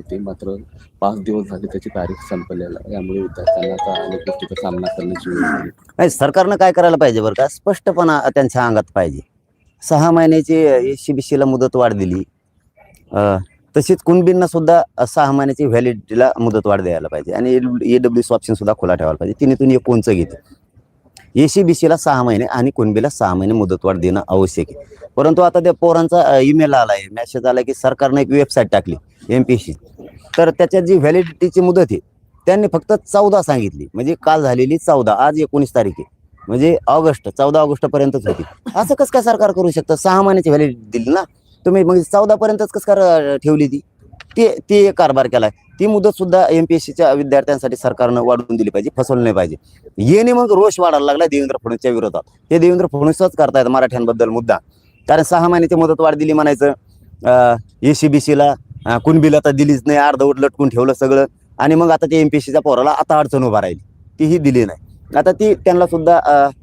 होते मात्र पाच दिवस झाले त्याची तारीख संपलेला यामुळे विद्यार्थ्यांना आता अनेक गोष्टीचा सामना करण्याची वेळ आली. नाही सरकारनं काय करायला पाहिजे बरं का? स्पष्टपणा त्यांच्या अंगात पाहिजे. सहा महिन्याची एस ला मुदत वाढ दिली अं, तशीच कुणबींना सुद्धा अं, सहा महिन्याची व्हॅलिडिटीला मुदत वाढ द्यायला पाहिजे. आणि ए डब्ल्यू ऑप्शन सुद्धा खुला ठेवायला पाहिजे. तिन्हीतून एक कोणचं घेते. एसीबीसीला सहा महिने आणि कुणबीला सहा महिने मुदतवाढ देणं आवश्यक आहे. परंतु आता त्या पोरांचा ईमेल आला आहे. मेसेज आला की सरकारनं एक वेबसाईट टाकली एम पी सी तर त्याच्यात जी व्हॅलिडिटीची मुदत आहे त्यांनी फक्त चौदा सांगितली. म्हणजे काल झालेली चौदा आज एकोणीस तारीख आहे. म्हणजे ऑगस्ट चौदा ऑगस्ट पर्यंतच होती. असं कसं काय सरकार करू शकतं? सहा महिन्याची व्हॅलिडिटी दिली ना. तुम्ही मग चौदा पर्यंतच कसं काय ठेवली ती? ते ते एक कारभार आहे ती मुदत सुद्धा एम पी एस सीच्या विद्यार्थ्यांसाठी सरकारनं वाढवून दिली पाहिजे फसवलं नाही पाहिजे. येणे मग रोष वाढायला लागला देवेंद्र फडणवीसच्या विरोधात. हे देवेंद्र फडणवीसच करतायत मराठ्यांबद्दल मुद्दा. कारण सहा महिन्याची मुदत वाढ दिली म्हणायचं ए सी बी सीला कुणबीला तर दिलीच नाही अर्धवट लटकून ठेवलं सगळं. आणि मग आता ते एम पी एस सीच्या पोराला आता अडचण उभा राहिली. तीही दिली नाही. आता ती त्यांना सुद्धा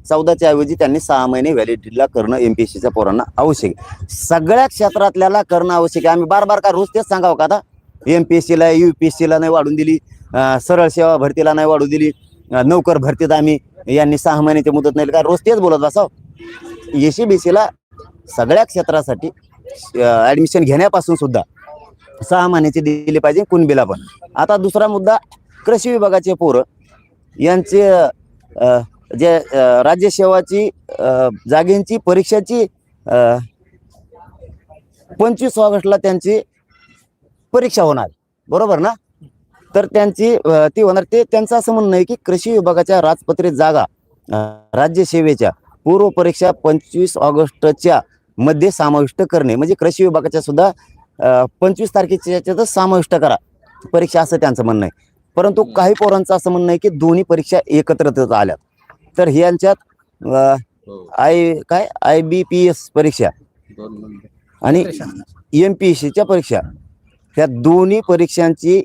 चौदाच्या ऐवजी त्यांनी सहा महिने व्हॅलिडिटीला करणं एम पी एस सीच्या पोरांना आवश्यक आहे. सगळ्या क्षेत्रातल्याला करणं आवश्यक आहे. आम्ही बार बार का रोज तेच सांगावं का आता? एम पी एस सीला यू पी एस सीला नाही वाढून दिली. सरळ सेवा भरतीला नाही वाढू दिली. नोकर भरतीत आम्ही यांनी सहा महिन्याची मुदत नाही का? रोज तेच बोलत बसाव. ए सी बी सीला सगळ्या क्षेत्रासाठी ॲडमिशन घेण्यापासून सुद्धा सहा महिन्याची दिली पाहिजे कुणबीला पण. आता दुसरा मुद्दा कृषी विभागाचे पोरं यांचे जे राज्यसेवाची अं, जागेंची परीक्षाची अं, पंचवीस ऑगस्टला त्यांची परीक्षा होणार. बरोबर ना? तर त्यांची ती होणार. ते त्यांचं असं म्हणणं आहे की कृषी विभागाच्या राजपत्रित जागा राज्यसेवेच्या पूर्व परीक्षा पंचवीस ऑगस्टच्या मध्ये समाविष्ट करणे. म्हणजे कृषी विभागाच्या सुद्धा पंचवीस तारखेच्या याच्यातच समाविष्ट करा. परीक्षा असं त्यांचं म्हणणं आहे. परंतु काही पोरांचं असं म्हणणं आहे की दोन्ही परीक्षा एकत्रच आल्यात. तर हे यांच्यात अं, हो, आय काय? आय बी पी एस परीक्षा. आणि एम पी एस सीच्या परीक्षा. ह्या दोन्ही परीक्षांची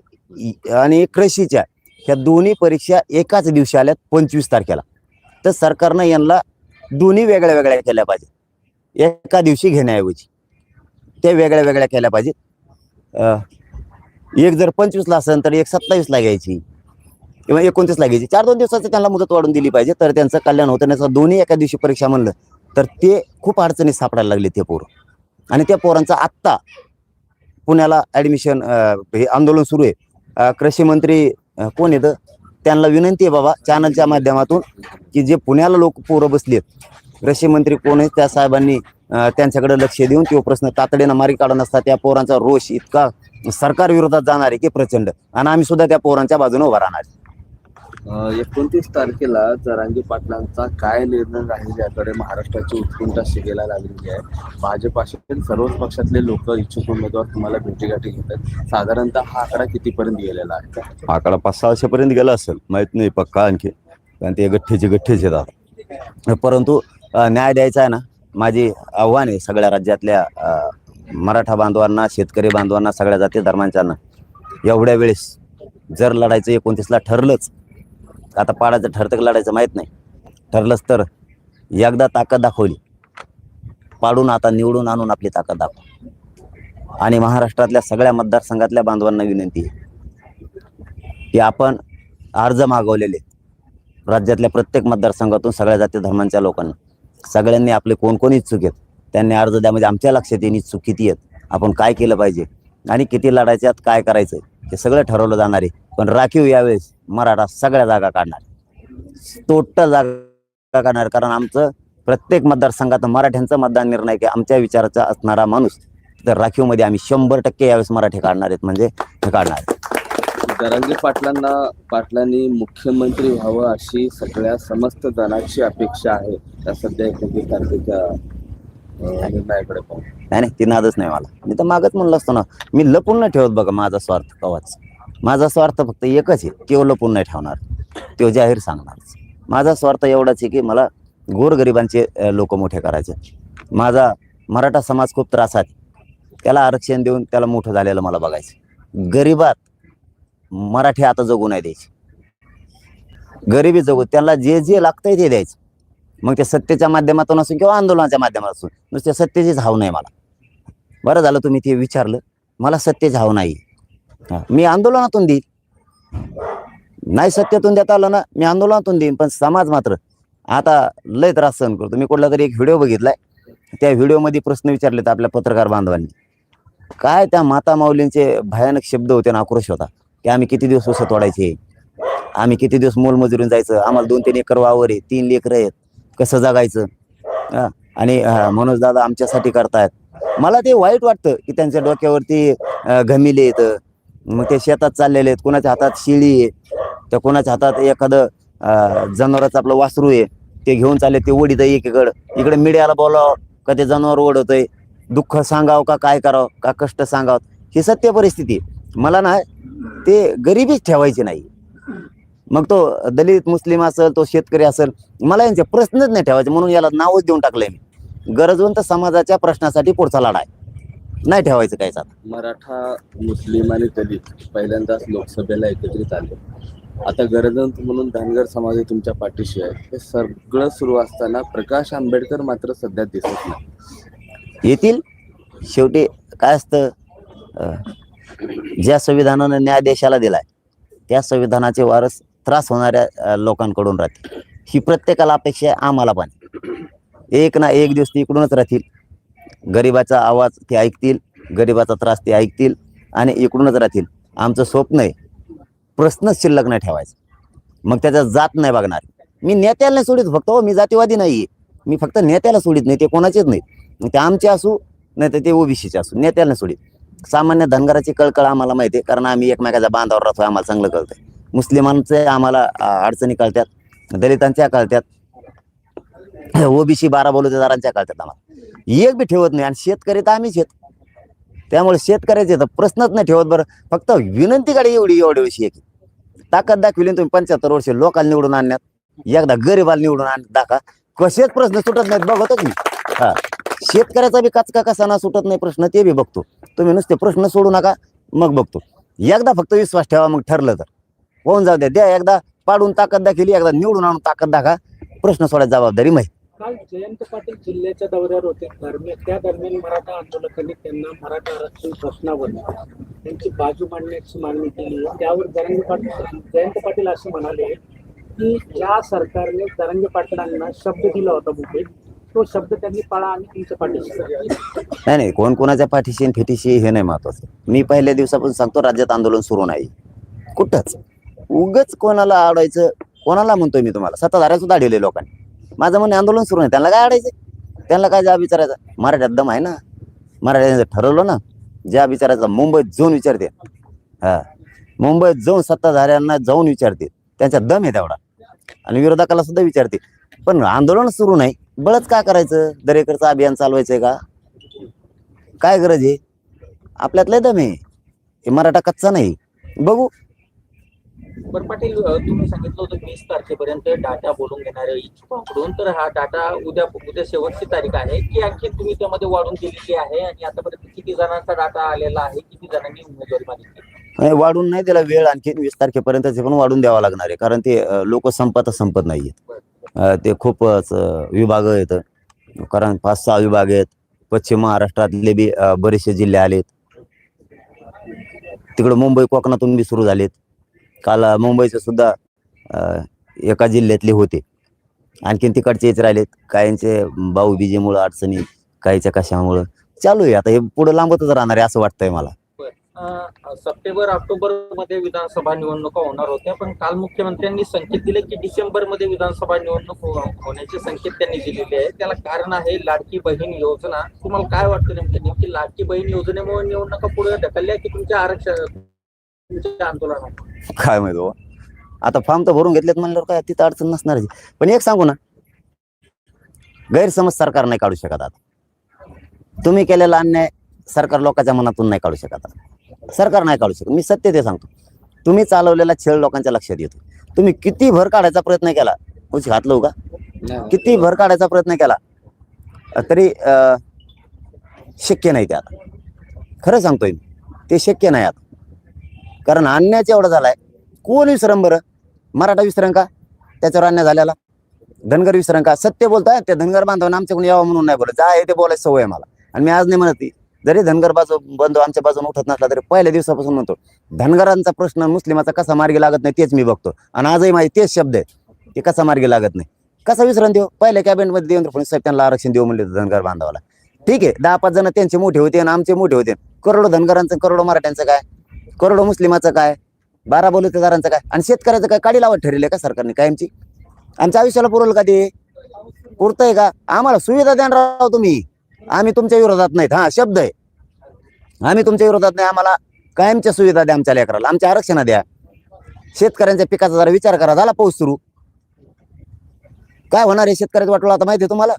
आणि कृषीच्या ह्या दोन्ही परीक्षा एकाच दिवशी आल्यात पंचवीस तारखेला. तर सरकारनं यांना दोन्ही वेगळ्या वेगळ्या केल्या पाहिजे एका दिवशी घेण्याऐवजी. त्या वेगळ्या वेगळ्या केल्या पाहिजेत. अं, एक जर पंचवीसला असेल तर एक सत्तावीसला घ्यायची. किंवा एकोणतीसला घ्यायची. चार दोन दिवसाचं त्यांना मुदत वाढून दिली पाहिजे तर त्यांचं कल्याण होतं. नाही दोन्ही एका दिवशी परीक्षा म्हणलं तर ते खूप अडचणीत सापडायला लागले ते पोरं. आणि त्या पोरांचं आत्ता पुण्याला ॲडमिशन हे आंदोलन सुरू आहे. कृषी मंत्री कोण येतं त्यांना विनंती आहे बाबा चॅनलच्या माध्यमातून की जे पुण्याला लोक पोरं बसलेत कृषी मंत्री कोण आहेत? त्या साहेबांनी त्यांच्याकडे लक्ष देऊन तो प्रश्न तातडीनं मारी काढून असता. त्या पोरांचा रोष इतका सरकार विरोधात जाणार आहे की प्रचंड. आणि आम्ही सुद्धा त्या पोरांच्या बाजूने उभा राहणार. एकोणतीस तारखेला जरांगे पाटलांचा काय निर्णय राहील याकडे महाराष्ट्राची उत्कंठा शिगेला लागलेली आहे. भाजप असेल सर्वच पक्षातले लोक इच्छुक उमेदवार तुम्हाला भेटीगाठी घेतात. साधारणतः हा आकडा कितीपर्यंत गेलेला आहे? आकडा पाच सहाशे पर्यंत गेला असेल. माहीत नाही पक्का आणखी. कारण ते गठ्ठेचे गठ्ठेचे येतात परंतु न्याय द्यायचा आहे ना? माझी आव्हान आहे सगळ्या राज्यातल्या मराठा बांधवांना शेतकरी बांधवांना सगळ्या जाती धर्मांच्यांना एवढ्या वेळेस जर लढायचं एकोणतीसला ठरलंच आता पाडायचं ठरतं की लढायचं माहीत नाही. ठरलंच तर एकदा ताकद दाखवली. पाडून आता निवडून आणून आपली ताकद दाखव. आणि महाराष्ट्रातल्या सगळ्या मतदारसंघातल्या बांधवांना विनंती आहे की आपण अर्ज मागवलेले राज्यातल्या प्रत्येक मतदारसंघातून सगळ्या जाती धर्मांच्या लोकांना. सगळ्यांनी आपले कोणकोण इच्छुक आहेत? त्यांनी अर्ज द्या. म्हणजे आमच्या लक्षात येणे चूक किती आहेत. आपण काय केलं पाहिजे? आणि किती लढायच्यात काय करायचं हे सगळं ठरवलं जाणार आहे. पण राखीव यावेळेस मराठा सगळ्या जागा काढणार टोटल जागा काढणार कारण आमचं प्रत्येक मतदारसंघात मराठ्यांचं मतदान निर्णय की आमच्या विचाराचा असणारा माणूस तर राखीवमध्ये आम्ही शंभर टक्के यावेळेस मराठी काढणार आहेत. म्हणजे हे काढणार आहेत. जरांगे पाटलांना पाटलांनी मुख्यमंत्री व्हावं अशी सगळ्या समस्त जणांची अपेक्षा आहे. त्या सध्या एकोणतीस तारखेच्या नाही नाही ती नादच नाही मला. मी तर मागच म्हणलं असतो ना मी लपून नाही ठेवत बघा माझा स्वार्थ कवाच. माझा स्वार्थ फक्त एकच आहे तो लपून नाही ठेवणार तो जाहीर सांगणार. माझा स्वार्थ एवढाच आहे की मला गोरगरिबांचे लोक मोठे करायचे. माझा मराठा समाज खूप त्रासात त्याला आरक्षण देऊन त्याला मोठं झालेलं मला बघायचं. गरिबात मराठी आता जगू नाही द्यायची. गरिबी जगू त्याला जे जे लागतंय ते द्यायचं. मग ते सत्तेच्या माध्यमातून असून किंवा आंदोलनाच्या माध्यमातून नुसत्या सत्तेचीच हाव नाही मला. बरं झालं तुम्ही ते विचारलं. मला सत्तेच हाव नाही. मी आंदोलनातून देईन. नाही सत्यातून देता आलं ना मी आंदोलनातून देईन पण समाज मात्र आता लय त्रास सहन करतो. मी कुठला तरी एक व्हिडिओ बघितलाय. त्या व्हिडिओमध्ये प्रश्न विचारलेत आपल्या पत्रकार बांधवांनी. काय त्या माता माऊलींचे भयानक शब्द होते ना आक्रोश होता. की आम्ही किती दिवस उसत तोडायचे आम्ही किती दिवस मोलमजुरीन जायचं? आम्हाला दोन तीन एकर वावर आहे तीन लेकर आहेत. कसं जगायचं? आणि मनोज दादा आमच्यासाठी करतायत. मला ते वाईट वाटतं की त्यांच्या डोक्यावरती घमिले येतं मग ते शेतात चाललेले आहेत. कोणाच्या हातात शिळी आहे? तर कोणाच्या हातात एखादं जनावराचं आपलं वासरू आहे? ते घेऊन चालले ते ओढीत एकीकडं. इकडे मीडियाला बोलावं का ते जनावर ओढवतंय दुःख सांगावं का काय करावं? का कष्ट सांगावं? ही सत्य परिस्थिती मला ना ते गरिबीच ठेवायची नाही. मग तो दलित मुस्लिम असेल तो शेतकरी असेल मला यांचे प्रश्नच नाही ठेवायचे. म्हणून याला नावच देऊन टाकलंय मी. गरजवंत समाजाच्या प्रश्नासाठी पुढचा लढा आहे. नाही ठेवायचं काहीच आता. मराठा मुस्लिम आणि दलित पहिल्यांदाच लोकसभेला एकत्रित आले. आता गरजवंत म्हणून धनगर समाज तुमच्या पाठीशी आहे. हे सगळं सुरू असताना प्रकाश आंबेडकर मात्र सध्या दिसत नाही. येतील. शेवटी काय असतं? ज्या संविधानानं न्याय देशाला दिलाय त्या संविधानाचे वारस त्रास होणाऱ्या लोकांकडून राहतील. ही प्रत्येकाला अपेक्षा आहे आम्हाला पण. एक ना एक दिवस ते इकडूनच राहतील. गरिबाचा आवाज ते ऐकतील गरिबाचा त्रास ते ऐकतील आणि इकडूनच राहतील. आमचं स्वप्न आहे प्रश्नच शिल्लक नाही ठेवायचा. मग त्याचा जात नाही बघणार. मी नेत्याला नाही सोडित फक्त हो मी जातीवादी नाही मी फक्त नेत्याला सोडित नाही ते कोणाचेच नाही मग ते आमचे असू नाही तर ते ओबीसीचे असू नेत्याला नाही सोडित. सामान्य धनगराची कळकळ आम्हाला माहिती आहे कारण आम्ही एकमेकाच्या बांधावर राहतो आम्हाला चांगलं कळतंय. मुस्लिमांचे आम्हाला अडचणी कळतात दलितांच्या कळतात ओबीसी बारा बलुतेदारांच्या कळतात आम्हाला. एक बी ठेवत नाही आणि शेतकरी तर आम्हीच आहेत. त्यामुळे शेतकऱ्याचे तर प्रश्नच नाही ठेवत बरं. फक्त विनंती कडे एवढी एवढी वर्षी आहे की ताकद दाखविली तुम्ही पंच्याहत्तर वर्ष लोकांना निवडून आणण्यात एकदा गरीबाला निवडून आण दाखवा. कसेच प्रश्न सुटत नाहीत बघतच मी. हा. शेतकऱ्याचा बी कचका कसा ना सुटत नाही प्रश्न ते बी बघतो. तुम्ही नुसते प्रश्न सोडू नका मग बघतो. एकदा फक्त विश्वास ठेवा मग ठरलं तर. होऊन जाऊ द्या द्या एकदा पाडून ताकद दाखवली एकदा निवडून आणून ताकद दाखवा. प्रश्न सोडायची जबाबदारी माहिती काल जयंत पाटील जिल्ह्याच्या दौऱ्यावर होते. दरम्यान त्या दरम्यान मराठा आंदोलकांनी त्यांना मराठा आरक्षण प्रश्नावर त्यांची बाजू मांडण्याची मागणी केली. त्यावर जरंगे पाटील जयंत पाटील असे म्हणाले की ज्या सरकारने जरंगे पाटलांना शब्द दिला होता मुंबईत तो शब्द त्यांनी पाळा आणि तुमच्या पाठीशी. नाही नाही कोण कोणाच्या पाठीशी आणि फेटीशी हे नाही महत्वाचं. मी पहिल्या दिवसापासून सांगतो राज्यात आंदोलन सुरू नाही. कुठंच. उगच कोणाला आडायचं कोणाला म्हणतोय मी तुम्हाला? सत्ताधाऱ्या सुद्धा लोकांनी. माझं म्हणणे आंदोलन सुरू नाही त्यांना काय आडायचं? त्यांना काय जा विचारायचा? मराठ्यात दम आहे ना? मराठ्यांचं ठरवलं ना? ज्या विचारायचा. मुंबईत जाऊन विचारते. हा. मुंबईत जाऊन सत्ताधाऱ्यांना जाऊन विचारते. त्यांचा दम आहे तेवढा. आणि विरोधकाला सुद्धा विचारते. पण आंदोलन सुरू नाही. बळच काय करायचं? दरेकरचं अभियान चालवायचंय का? काय गरज आहे? आपल्यातलं दम आहे. हे मराठा कच्चा नाही. बघू. बरं पाटील तुम्ही सांगितलं होतं वीस तारखेपर्यंत डाटा बोलून घेणाऱ्या इच्छुकांकडून. तर हा डाटा उद्या उद्या शेवटची तारीख आहे. की आणखी तुम्ही त्यामध्ये वाढून दिलेली आहे आणि आतापर्यंत किती जणांचा डाटा आलेला आहे किती जणांनी उमेदवारी मागितली? नाही, वाढून नाही त्याला वेळ आणखी वीस तारखेपर्यंत ते पण वाढून द्यावा लागणार आहे. कारण ते लोक संपत संपत नाहीयेत अं, ते खूपच विभाग आहेत. कारण पाच सहा विभाग आहेत. पश्चिम महाराष्ट्रातले बी बरेचसे जिल्हे आलेत. तिकडे मुंबई कोकणातून बी सुरू झालेत. काल मुंबईचं सुद्धा एका जिल्ह्यातले होते. आणखीन तिकडचेच राहिलेत. काहींचे भाऊ बीजेमुळं अडचणी काहीच्या कशामुळं. चालू आहे. आता हे पुढे लांबतच राहणार आहे असं वाटतंय मला. सप्टेंबर ऑक्टोबरमध्ये विधानसभा निवडणुका होणार होत्या. पण काल मुख्यमंत्र्यांनी संकेत दिले की डिसेंबरमध्ये विधानसभा निवडणूक हो, होण्याचे संकेत त्यांनी दिलेले आहे त्याला कारण आहे लाडकी बहीण योजना. तुम्हाला काय वाटतं नेमकं? नेमकी लाडकी बहीण योजनेमुळे निवडणुका पुढे ढकलल्या की तुमच्या आरक्षण काय माहिती बाबा. आता फॉर्म तर भरून घेतलेत म्हणल्यावर काय तिथं अडचण नसणार पण एक सांगू ना गैरसमज सरकार नाही काढू शकत आता. तुम्ही केलेला अन्याय सरकार लोकांच्या मनातून नाही काढू शकत आता. सरकार नाही काढू शकत. मी सत्य ते सांगतो. तुम्ही चालवलेला छेळ लोकांच्या लक्षात येतो. तुम्ही किती भर काढायचा प्रयत्न केला? उच घातलो का? किती भर काढायचा प्रयत्न केला? तरी शक्य नाही ते आता. खरं सांगतोय ते शक्य नाही आता. कारण अन्यायच एवढा झालाय. कोण विसरन बरं? मराठा विसरण का? त्याच्यावर अन्याय झालेला. धनगर विसरण का? सत्य बोलताय त्या धनगर बांधवांना आमच्याकडून यावं म्हणून नाही बोलत. जा आहे ते बोलायची सवय मला. आणि मी आज नाही म्हणत जरी धनगर बाजू बंधू आमच्या बाजूने उठत नसला तरी पहिल्या दिवसापासून म्हणतो धनगरांचा प्रश्न मुस्लिमाचा कसा मार्गी लागत नाही तेच मी बघतो. आणि आजही माझे तेच शब्द आहे की कसा मार्गी लागत नाही. कसा विसरण देऊ? पहिल्या कॅबिनेटमध्ये देवेंद्र फडणवीस साहेब त्यांना आरक्षण देऊ म्हणले धनगर बांधवाला. ठीक आहे दहा पाच जण त्यांचे मोठे होते आणि आमचे मोठे होते. करोडो धनगरांचं करोडो मराठ्यांचं काय? करोडो मुस्लिमाचं काय? बारा बलुतेदारांचं काय? आणि शेतकऱ्याचं काय काडी लावत ठरले का सरकारने कायमची? आमच्या आयुष्याला पुरवलं का ते? पुरतंय का? आम्हाला सुविधा द्यान राव तुम्ही. आम्ही तुमच्या विरोधात नाहीत. हा शब्द आहे. आम्ही तुमच्या विरोधात नाही. आम्हाला कायमच्या सुविधा द्या आमच्या लेकराला. आमच्या आरक्षण द्या. शेतकऱ्यांच्या पिकाचा जरा विचार करा. झाला पाऊस सुरू. काय होणार आहे शेतकऱ्याचं वाटलं आता माहिती आहे तुम्हाला?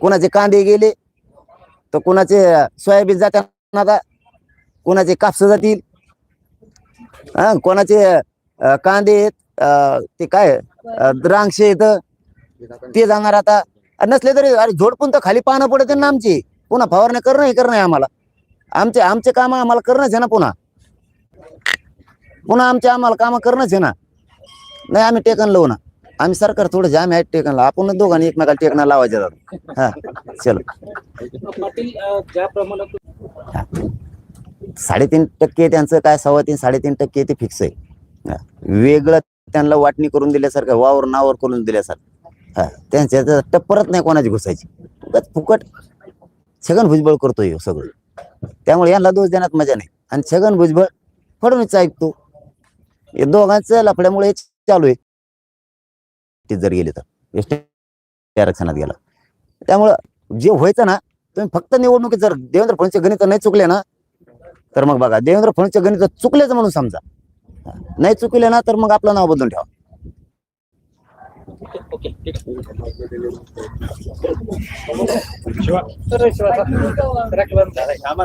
कोणाचे कांदे गेले तर कोणाचे सोयाबीन जातात आता? कोणाचे कापस जातील? हा कोणाचे अं, कांदे आहेत, अं, ते काय अं, द्राक्षे येत ते जाणार आता. नसले तरी अरे झोडपून तर खाली पाहणं पडते ना आमची. पुन्हा फवारणी करणं हे करणं आहे आम्हाला. आमचे आमचे काम आम्हाला करणंच आहे ना पुन्हा. पुन्हा आमचे आम्हाला काम करणंच आहे ना. नाही आम्ही टेकन लावू ना. आम्ही सरकार थोडं जाम आहेत टेकन लावू. आपण दोघांनी एकमेकाला टेकना लावायचे जातो हा चलो. पाटील अं, ज्या प्रमाणात साडेतीन टक्के त्यांचं काय सव्वा तीन साडेतीन टक्के ते फिक्स आहे. वेगळं त्यांना वाटणी करून दिल्यासारखं वावर नावर करून दिल्यासारखं. हा. त्यांच्या टप्परच नाही कोणाची घुसायची. फुकट. छगन भुजबळ करतोय हे सगळं. त्यामुळे यांना दोष देण्यात मजा नाही. आणि छगन भुजबळ फडणवीस ऐकतो हे दोघांचं लफड्यामुळे चालू आहे. ते जर गेले तर. एस आरक्षणात गेला. त्यामुळं जे व्हायचं ना तुम्ही फक्त निवडणुकीत जर देवेंद्र फडणवीस गणित नाही चुकले ना तर मग बघा देवेंद्र फडणवीसचं गणित चुकलेच म्हणून समजा. नाही चुकले ना तर मग आपलं नाव बदलून ठेवा. ओके थांबा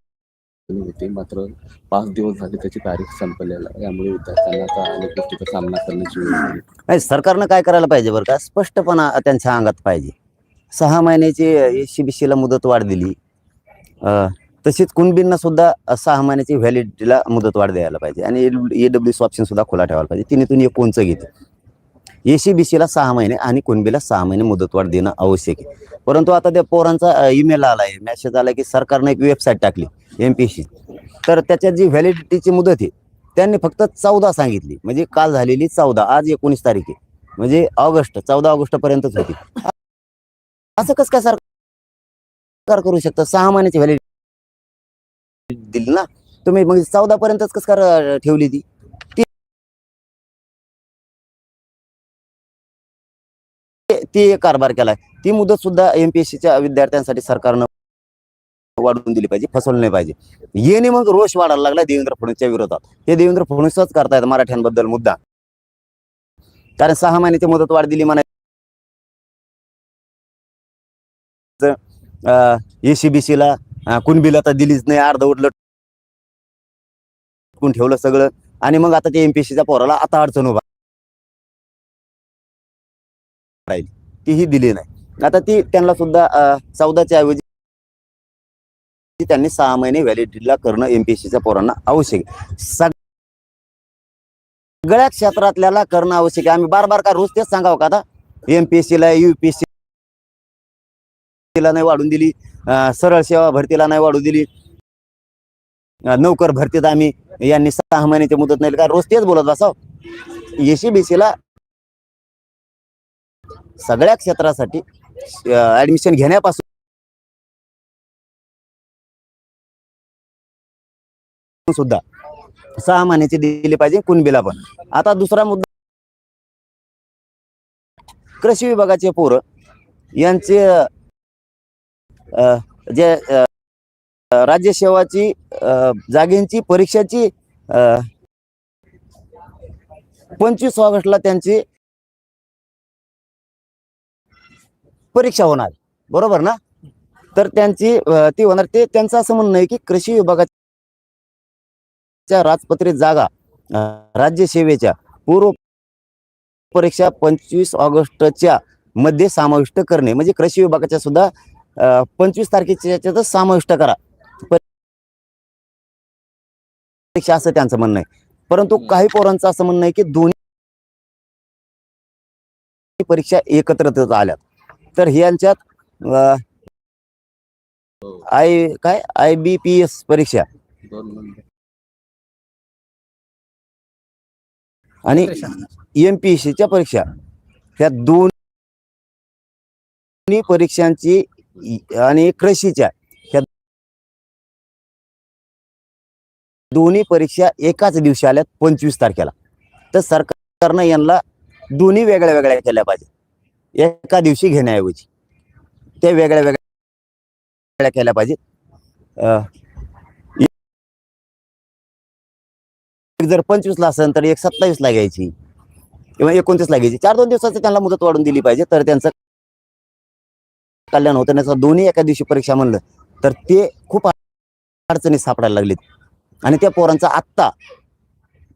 होते. मात्र पाच दिवस झाले त्याची तारीख संपलेला. यामुळे विद्यार्थ्यांना आता अनेक गोष्टीचा सामना करण्याची वेळ आली. नाही सरकारनं काय करायला पाहिजे बरं का? स्पष्टपणा त्यांच्या अंगात पाहिजे. सहा महिन्याची सीबीसीला मुदत वाढ दिली अं, तशीच कुणबींना सुद्धा अं, सहा महिन्याची व्हॅलिडिटीला मुदत वाढ द्यायला पाहिजे. आणि ए डब्ल्यू ऑप्शन सुद्धा खुला ठेवायला पाहिजे. तिन्हीतून एक कोणचं घेते. सीला सहा महिने आणि कुणबीला सहा महिने मुदतवाढ देणं आवश्यक आहे. परंतु आता त्या पोरांचा ईमेल आला आहे मेसेज आला की सरकारनं एक वेबसाईट टाकली. एमपीसी तर त्याच्यात जी व्हॅलिडिटीची मुदत आहे त्यांनी फक्त चौदा सांगितली. म्हणजे काल झालेली चौदा आज एकोणीस तारीख आहे. म्हणजे ऑगस्ट चौदा ऑगस्ट पर्यंतच होती. असं कसं काय सरकार करू शकतं? सहा महिन्याची व्हॅलिडिटी दिली ना? तुम्ही मग चौदा पर्यंतच कसं काय ठेवली ती? ती एक कारभार केलाय. ती मुदत सुद्धा एमपीएससीच्या विद्यार्थ्यांसाठी सरकारनं वाढवून दिली पाहिजे फसवलं नाही पाहिजे. येणे मग रोष वाढायला लागला देवेंद्र फडणवीसच्या विरोधात. हे देवेंद्र फडणवीसच करतायत मराठ्यांबद्दल मुद्दा. कारण सहा महिन्याची मुदत वाढ दिली म्हणा एसीबीसी ला कुणबीला तर दिलीच नाही अर्ध उठलं टकून ठेवलं सगळं? आणि मग आता ते एमपीसीच्या पोराला आता अडचण उभा ती तीही दिली नाही. आता ती त्यांना सुद्धा चौदाच्या ऐवजी त्यांनी सहा महिने व्हॅलिडिटीला करणं एमपीएससीच्या पोरांना आवश्यक आहे. सगळ्या क्षेत्रातल्याला करणं आवश्यक आहे. आम्ही बार बार का रोज तेच सांगावं का आता? एमपीएससी ला युपीएससी ला नाही वाढून दिली. सरळ सेवा भरतीला नाही वाढू दिली. नोकर भरतीत आम्ही यांनी सहा महिन्याची मुदत नाही का रोज तेच बोलत बसाव. एसीबीसीला सगळ्या क्षेत्रासाठी ऍडमिशन घेण्यापासून सुद्धा. सहा महिन्याची दिली पाहिजे कुणबीला पण. आता दुसरा मुद्दा कृषी विभागाचे पोरं यांचे जे राज्य सेवाची जागेंची परीक्षाची अं, पंचवीस ऑगस्टला त्यांची परीक्षा होणार. बरोबर ना? तर त्यांची ती होणार. ते त्यांचं असं म्हणणं आहे की कृषी विभागाची पन्नासच्या राजपत्रित जागा राज्यसेवेच्या पूर्व परीक्षा पंचवीस ऑगस्टच्या मध्ये समाविष्ट करणे. म्हणजे कृषी विभागाच्या सुद्धा पंचवीस तारखेच्या याच्यातच समाविष्ट करा. परीक्षा असं त्यांचं म्हणणं आहे. परंतु काही पोरांचं असं म्हणणं आहे की दोन्ही परीक्षा एकत्र आल्यात. तर ह्यांच्यात अं, आय काय? आय बी पी एस परीक्षा. आणि एम पी एस सीच्या परीक्षा. ह्या दोन्ही परीक्षांची आणि कृषीच्या ह्या दोन्ही परीक्षा एकाच दिवशी आल्यात पंचवीस तारखेला. तर सरकारनं यांना दोन्ही वेगळ्या वेगळ्या केल्या पाहिजे. एका दिवशी घेण्याऐवजी. त्या वेगळ्या वेगळ्या केल्या पाहिजेत जर पंचवीसला असेल तर एक सत्तावीसला घ्यायची. किंवा एकोणतीसला घ्यायची. चार दोन दिवसाचं त्यांना मुदत वाढून दिली पाहिजे तर त्यांचं कल्याण होतं. नाही दोन्ही एका दिवशी परीक्षा म्हणलं तर ते खूप अडचणी सापडायला लागलीत. आणि त्या पोरांचा आत्ता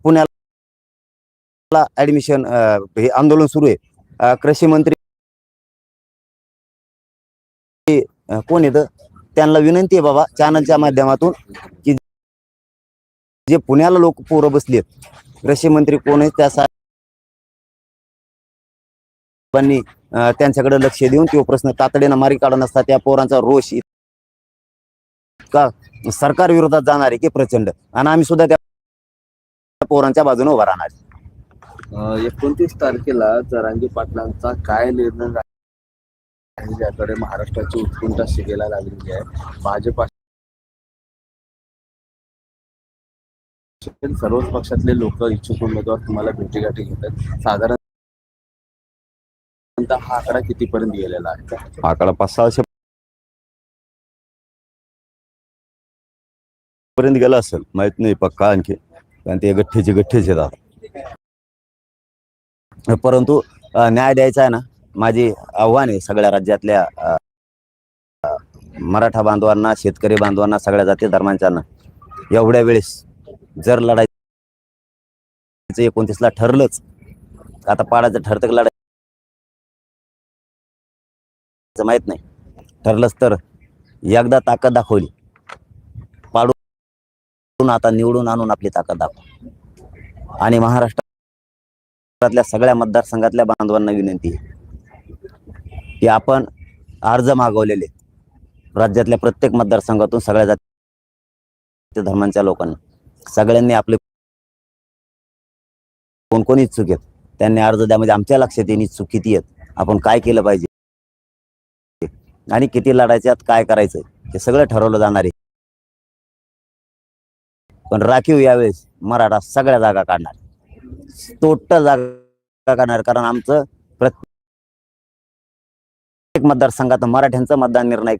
पुण्याला ऍडमिशन हे आंदोलन सुरू आहे. कृषी मंत्री कोण येतं त्यांना विनंती आहे बाबा चॅनलच्या माध्यमातून की जे पुण्याला लोक पोरं बसलेत कृषी मंत्री कोण आहेत त्या साहेबांनी त्यांच्याकडे लक्ष देऊन तो प्रश्न तातडीनं मारी काढत असता त्या पोरांचा रोष इतका सरकार विरोधात जाणार आहे की प्रचंड? आणि आम्ही सुद्धा त्या पोरांच्या बाजूने उभा राहणार एकोणतीस तारखेला जरांगी पाटलांचा काय निर्णय ज्याकडे याकडे महाराष्ट्राची उत्कुंठा शिकायला लागलेली आहे भाजपा सर्वच पक्षातले लोक इच्छुक उमेदवार तुम्हाला भेटीगाठी घेतात. साधारण हा आकडा कितीपर्यंत गेलेला आहे? आकडा पाच सहाशे पर्यंत गेला असेल. माहीत नाही पक्का आणखी. कारण ते गठ्ठेचे गठ्ठेचे येतात परंतु न्याय द्यायचा आहे ना? माझी आव्हान आहे सगळ्या राज्यातल्या मराठा बांधवांना शेतकरी बांधवांना सगळ्या जाती धर्मांच्यांना एवढ्या वेळेस जर लढायचं एकोणतीसला ठरलंच आता पाडायचं ठरतं का लढायचं माहीत नाही. ठरलंच तर एकदा ताकद दाखवली. पाडून आता निवडून आणून आपली ताकद दाखव. आणि महाराष्ट्रातल्या सगळ्या मतदारसंघातल्या बांधवांना विनंती आहे की आपण अर्ज मागवलेले राज्यातल्या प्रत्येक मतदारसंघातून सगळ्या जाती धर्मांच्या लोकांना. सगळ्यांनी आपले कोण कोण इच्छुक आहेत? त्यांनी अर्ज द्या. म्हणजे आमच्या लक्षात येईल इच्छुक किती आहेत. आपण काय केलं पाहिजे? आणि किती लढायच्यात काय करायचं हे सगळं ठरवलं जाणार आहे. पण राखीव यावेळेस मराठा सगळ्या जागा काढणार. टोटल जागा काढणार. कारण आमचं प्रत्येक मतदारसंघात मराठ्यांचं मतदान निर्णय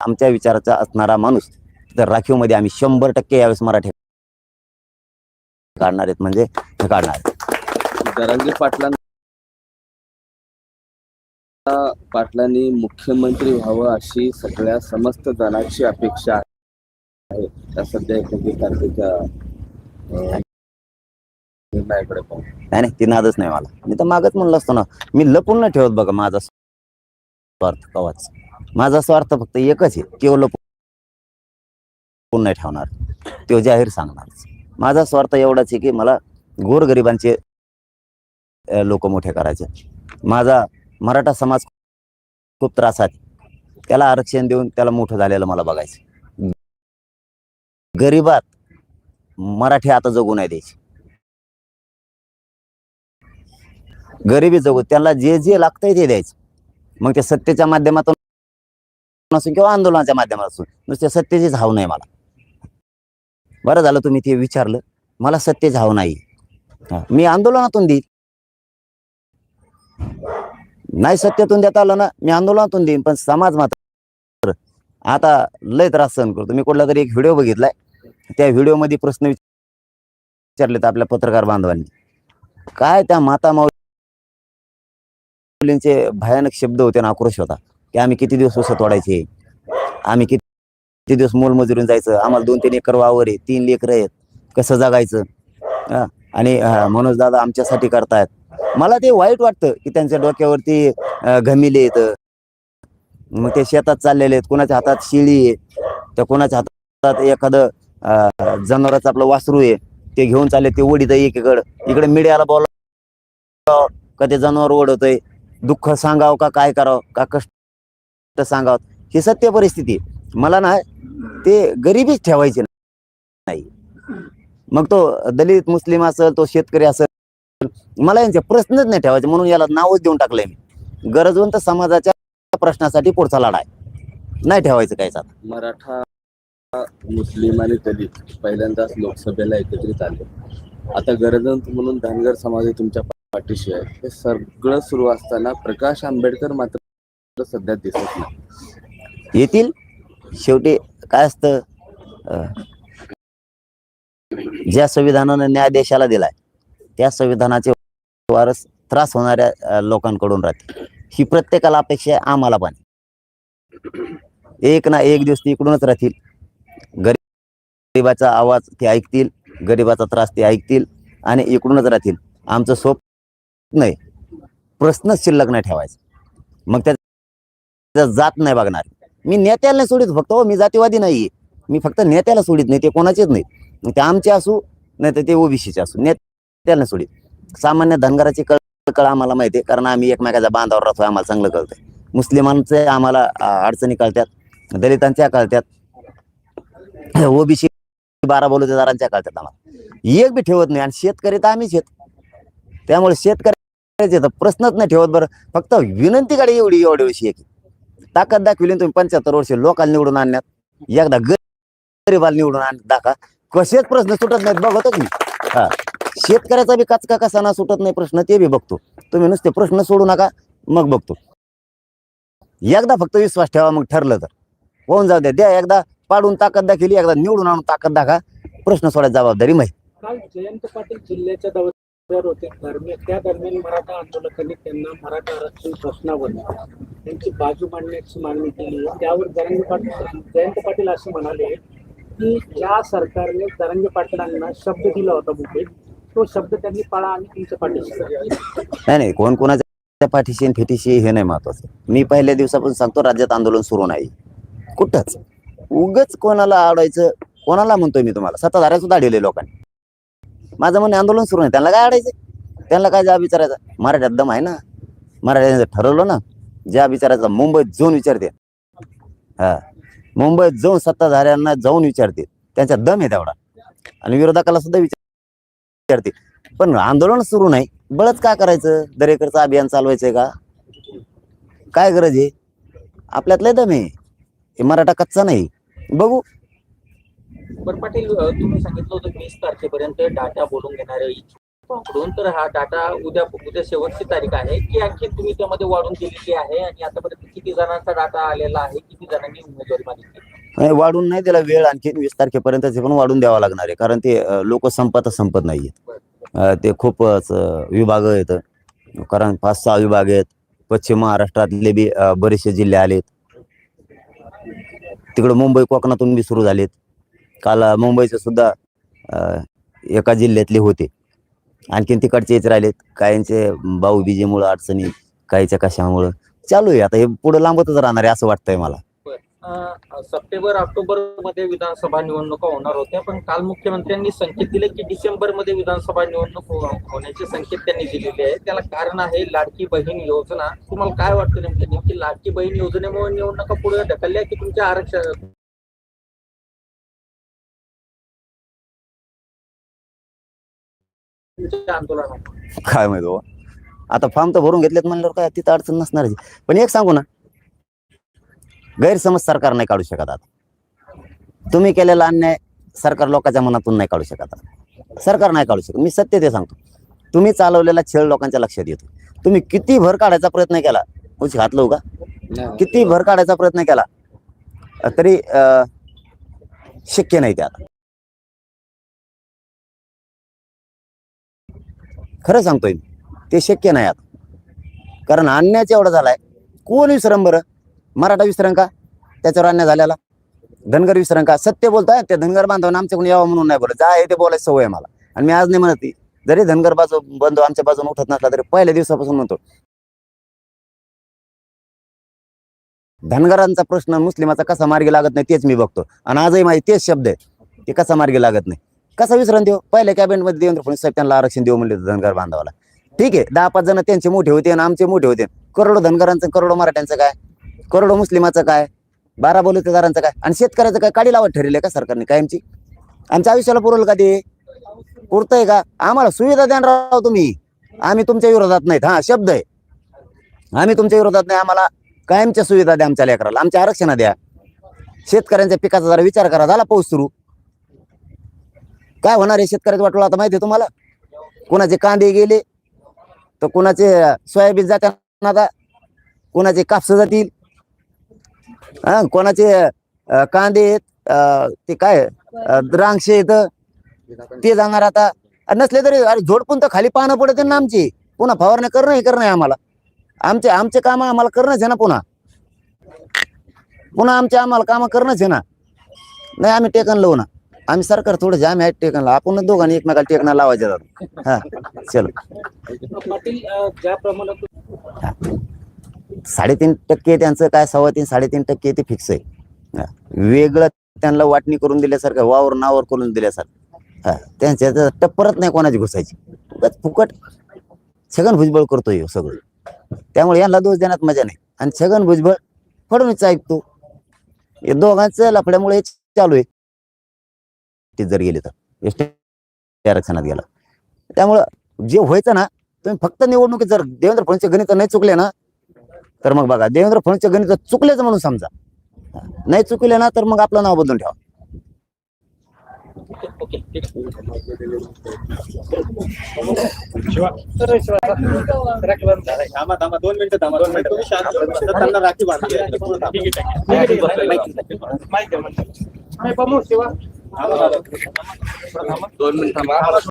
आमच्या विचाराचा असणारा माणूस तर राखीवमध्ये आम्ही शंभर टक्के यावेळेस मराठी काढणार आहेत म्हणजे हे काढणार आहेत. जरांगी पाटलांना पाटलांनी मुख्यमंत्री व्हावं अशी सगळ्या समस्त जणांची अपेक्षा आहे. त्या सध्या एकोणतीस तारखेच्या अं, निर्णयाकडे पाहून नाही नाही ती नादच नाही मला. मी तर मागच म्हणलं असतो ना मी लपून नाही ठेवत बघा माझा स्वार्थ कवाच. माझा स्वार्थ फक्त एकच आहे केवळ लपून नाही ठेवणार. तो जाहीर सांगणार. माझा स्वार्थ एवढाच आहे की मला गोरगरिबांचे लोक मोठे करायचे. माझा मराठा समाज खूप त्रासात त्याला आरक्षण देऊन त्याला मोठं झालेलं मला बघायचं. गरिबात मराठी आता जगू नाही द्यायची. गरिबी जगू त्याला जे जे लागतंय ते द्यायचं. मग ते सत्तेच्या माध्यमातून असून किंवा आंदोलनाच्या माध्यमातून नुसत्या सत्तेचीच हाव नाही मला. बरं झालं तुम्ही ते विचारलं. मला सत्य झाव नाही. मी आंदोलनातून देईन. नाही सत्यतून देता आलं ना मी आंदोलनातून देईन पण समाज मात्र आता लय त्रास सहन करतो. मी कुठला तरी एक व्हिडिओ बघितलाय. त्या व्हिडिओमध्ये प्रश्न विचारलेत आपल्या पत्रकार बांधवांनी. काय त्या माता माऊलींचे भयानक शब्द होते ना आक्रोश होता. की आम्ही किती दिवस उसत वाढायचे? आम्ही किती ते दिवस मोलमजुरीन जायचं. आम्हाला दोन तीन एकर वावर आहे तीन लेकर आहेत. कसं जगायचं? हा, आणि मनोज दादा आमच्यासाठी करतायत. मला ते वाईट वाटतं की त्यांच्या डोक्यावरती घमिले येत मग ते शेतात चाललेले आहेत. कोणाच्या हातात शिळी आहे तर कोणाच्या हातात एखादं जनावराचं आपलं वासरू आहे ते घेऊन चालले ते ओढीत एकीकडं. इकडे मीडियाला बोला का ते जनावर ओढवतंय दुःख सांगावं का काय करावं? का कष्ट सांगावं? ही सत्य परिस्थिती आहे. मला ना ते गरिबीच ठेवायची नाही. मग तो दलित मुस्लिम असेल तो शेतकरी असेल मला यांचे प्रश्नच नाही ठेवायचे म्हणून याला नावच देऊन टाकलंय मी. गरजवंत समाजाच्या प्रश्नासाठी पुढचा लढा आहे. नाही ठेवायचं काहीच आता. मराठा मुस्लिम आणि दलित पहिल्यांदाच लोकसभेला एकत्रित आले. आता गरजवंत म्हणून धनगर समाज हे तुमच्या पाठीशी आहे. हे सगळं सुरू असताना प्रकाश आंबेडकर मात्र सध्या दिसत नाही. येतील? शेवटी काय असतं? ज्या संविधानानं न्याय देशाला दिलाय त्या संविधानाचे वारस त्रास होणाऱ्या लोकांकडून राहते. ही प्रत्येकाला अपेक्षा आहे आम्हाला पण. एक ना एक दिवस ती इकडूनच राहतील. गरीबाचा आवाज ते ऐकतील गरीबाचा त्रास ते ऐकतील आणि इकडूनच राहतील. आमचं सोप नाही प्रश्नच शिल्लक नाही ठेवायचा. मग त्या जात नाही बघणार. मी नेत्याला नाही सोडित फक्त हो मी जातीवादी नाही. मी फक्त नेत्याला सोडित नाही ते कोणाचेच नाही. ते आमचे असू नाही तर ते ओबीसीचे असू. नेत्याला नाही सोडित. सामान्य धनगराची कळ कळ आम्हाला माहिती आहे कारण आम्ही एकमेकाच्या बांधावर राहतो आम्हाला चांगलं कळतंय. मुस्लिमांचे आम्हाला अडचणी कळतात दलितांच्या कळतात ओबीसी बारा बोलतेदारांच्या कळतात आम्हाला. एक बी ठेवत नाही आणि शेतकरी तर आम्हीच शेत त्यामुळे शेतकऱ्याचे तर प्रश्नच नाही ठेवत बरं. फक्त विनंतीकडे एवढी एवढी विषय आहे ताकद दाखविली तुम्ही पंच्याहत्तर वर्ष लोकांना निवडून आणण्यात. एकदा गरीबाला निवडून आण दाखवा. कसेच प्रश्न सुटत नाहीत बघतो मी हा. शेतकऱ्याचा बी कचका कसा ना सुटत नाही प्रश्न ते बी बघतो. तुम्ही नुसते प्रश्न सोडू नका मग बघतो. एकदा फक्त विश्वास ठेवा मग ठरलं तर. होऊन जाऊ द्या द्या एकदा. पाडून ताकद दाखवली एकदा निवडून आणून ताकद दाखा प्रश्न सोडायची जबाबदारी माहिती काल जयंत पाटील जिल्ह्याच्या दौऱ्यावर होते. दरम्यान त्या दरम्यान मराठा आंदोलकांनी त्यांना मराठा आरक्षण प्रश्नावर त्यांची बाजू मांडण्याची मागणी केली. त्यावर जरंगे पाटील जयंत पाटील असे म्हणाले की ज्या सरकारने तरंग पाटलांना शब्द दिला होता मुंबईत तो शब्द त्यांनी पाळा आणि तुमच्या पाठीशी नाही नाही कोण कोणाच्या पाठीशी आणि फेटीशी हे नाही महत्वाचं. मी पहिल्या दिवसापासून सांगतो राज्यात आंदोलन सुरू नाही. कुठंच? उगच कोणाला आवडायचं कोणाला म्हणतोय मी तुम्हाला? सत्ताधाऱ्या सुद्धा आढळले लोकांनी. माझं म्हणणे आंदोलन सुरू नाही. त्यांना काय अडायचं त्यांना काय ज्या विचारायचा? मराठ्यात दम आहे ना? मराठ्याने ठरवलं ना ज्या विचारायचा मुंबईत जाऊन विचारते. हा. मुंबईत जाऊन सत्ताधाऱ्यांना जाऊन विचारते. त्यांचा दम आहे तेवढा. आणि विरोधकाला सुद्धा विचारते. पण आंदोलन सुरू नाही. बळच काय करायचं? दरेकरचं अभियान चालवायचंय का? काय गरज आहे? आपल्यातलं दम आहे. हे मराठा कच्चा नाही. बघू बरं पाटील तुम्ही सांगितलं होतं वीस तारखेपर्यंत डाटा बोलून घेणार इच्छुकांकडून तर हा डाटा उद्या उद्या शेवटची तारीख आहे. की आणखी तुम्ही त्यामध्ये वाढून दिलेली आहे आणि आतापर्यंत किती जणांचा डाटा आलेला आहे किती जणांनी उमेदवारी मागितली नाही, वाढून नाही त्याला वेळ आणखी वीस तारखेपर्यंत ते पण वाढून द्यावा लागणार आहे. कारण ते लोक संपत संपत नाहीयेत अं, ते खूपच विभाग आहेत. कारण पाच सहा विभाग आहेत. पश्चिम महाराष्ट्रातले बी बरेचसे जिल्हे आलेत. तिकडं मुंबई कोकणातून बी सुरू झालेत. काल मुंबईचं सुद्धा एका जिल्ह्यातले होते. आणखीन तिकडचेच राहिलेत. काहींचे भाऊ बीजेमुळं अडचणी काहीच्या कशामुळं. चालू आहे. आता हे पुढे लांबतच राहणार आहे असं वाटतंय मला. सप्टेंबर ऑक्टोबरमध्ये विधानसभा निवडणुका होणार होत्या. पण काल मुख्यमंत्र्यांनी संकेत दिले की डिसेंबरमध्ये विधानसभा निवडणूक हो, होण्याचे संकेत त्यांनी दिलेले आहे त्याला कारण आहे लाडकी बहीण योजना. तुम्हाला काय वाटतं नेमकं? नेमकी लाडकी बहीण योजनेमुळे निवडणुका पुढे ढकलल्या की तुमच्या आरक्षण काय माहिती बाबा. आता फॉर्म तर भरून घेतलेत म्हणल्यावर काय तिथं अडचण नसणार पण एक सांगू ना गैरसमज सरकार नाही काढू शकत आता. तुम्ही केलेला अन्याय सरकार लोकांच्या मनातून नाही काढू शकत आता. सरकार नाही काढू शकत. मी सत्य ते सांगतो. तुम्ही चालवलेला खेळ लोकांच्या लक्षात येतो. तुम्ही किती भर काढायचा प्रयत्न केला? उच घातलो का किती भर काढायचा प्रयत्न केला? तरी शक्य नाही ते आता. खरं सांगतोय मी. ते शक्य नाही आता. कारण अन्यायच एवढा झालाय. कोण विसरम बरं? मराठा विसरन का? त्याच्यावर अन्याय झालेला. धनगर विसरण का? सत्य बोलताय. ते धनगर बांधवांना आमच्याकडून यावं म्हणून नाही बोलत. जा आहे ते बोलायची सवय आहे मला. आणि मी आज नाही म्हणत जरी धनगर बाजू बंधू आमच्या बाजून उठत नसला तरी पहिल्या दिवसापासून म्हणतो. धनगरांचा प्रश्न मुस्लिमाचा कसा मार्गी लागत नाही तेच मी बघतो. आणि आजही माझे तेच शब्द आहे ते कसा मार्गी लागत नाही. कसा विसरण देऊ? पहिल्या कॅबिनेटमध्ये देवेंद्र फडणवीस साहेब त्यांना आरक्षण देऊ म्हणले होते धनगर बांधवाला. ठीक आहे दहा पाच जण त्यांचे मोठे होते आणि आमचे मोठे होते. करोडो धनगरांचं करोडो मराठ्यांचं काय? करोडो मुस्लिमाचं काय? बारा बलुतेदारांचं काय? आणि शेतकऱ्याचं काय? काडी लावत ठरले का सरकारने कायमची? आमच्या आयुष्याला पुरवलं का ते? पुरतंय का? आम्हाला सुविधा द्या ना राव तुम्ही. आम्ही तुमच्या विरोधात नाहीत. हा शब्द आहे. आम्ही तुमच्या विरोधात नाही. आम्हाला कायमच्या सुविधा द्या आमच्या लेकराला. आमच्या आरक्षण द्या. शेतकऱ्यांच्या पिकाचा जरा विचार करा. झाला पाऊस सुरू. काय होणार आहे शेतकऱ्याचं वाटलं आता माहिती आहे तुम्हाला? कुणाचे कांदे गेले तर कुणाचे सोयाबीन जात्या आता कुणाचे कापस जातील? हा कोणाचे अं, कांदे आहेत, अं, ते काय अं, द्राक्षे आहेत ते जाणार आता. आणि नसले तरी अरे झोडपून तर खाली पाहणं पडते ना आमची. पुन्हा फवारणी करणं हे करणं आहे आम्हाला. आमचे आमचे काम आम्हाला करणंच आहे ना पुन्हा. पुन्हा आमचे आम्हाला काम करणंच आहे ना. नाही आम्ही टेकन लावू ना. आम्ही सरकार थोडं आम्ही आहेत टेकन लावू आपण दोघांनी एकमेकाला टेकना लावायचे जातो. हा चलो. पाटील ज्या साडेतीन टक्के त्यांचं काय सव्वा तीन साडेतीन टक्के ते फिक्स आहे. हा. वेगळं त्यांना वाटणी करून दिल्यासारखं वावर नावर करून दिल्यासारखं. हा. त्यांच्या तर टप्परच नाही कोणाची घुसायची. फुकट छगन भुजबळ करतोय ह्यो सगळं. त्यामुळे यांना दोष देण्यात मजा नाही. आणि छगन भुजबळ फडणवीस ऐकतो हे दोघांचं लफड्यामुळे हे चालू आहे. ते जर गेले तर. एस आरक्षणात गेला. त्यामुळं जे व्हायचं ना तुम्ही फक्त निवडणुकीत जर देवेंद्र फडणवीसचे गणित नाही चुकले ना तर मग बघा देवेंद्र फडणवीसचे गणित चुकलेच म्हणून समजा नाही चुकले ना तर मग आपलं नाव बदलून ठेवा. दोन राखी दोन मिनिट थांबा.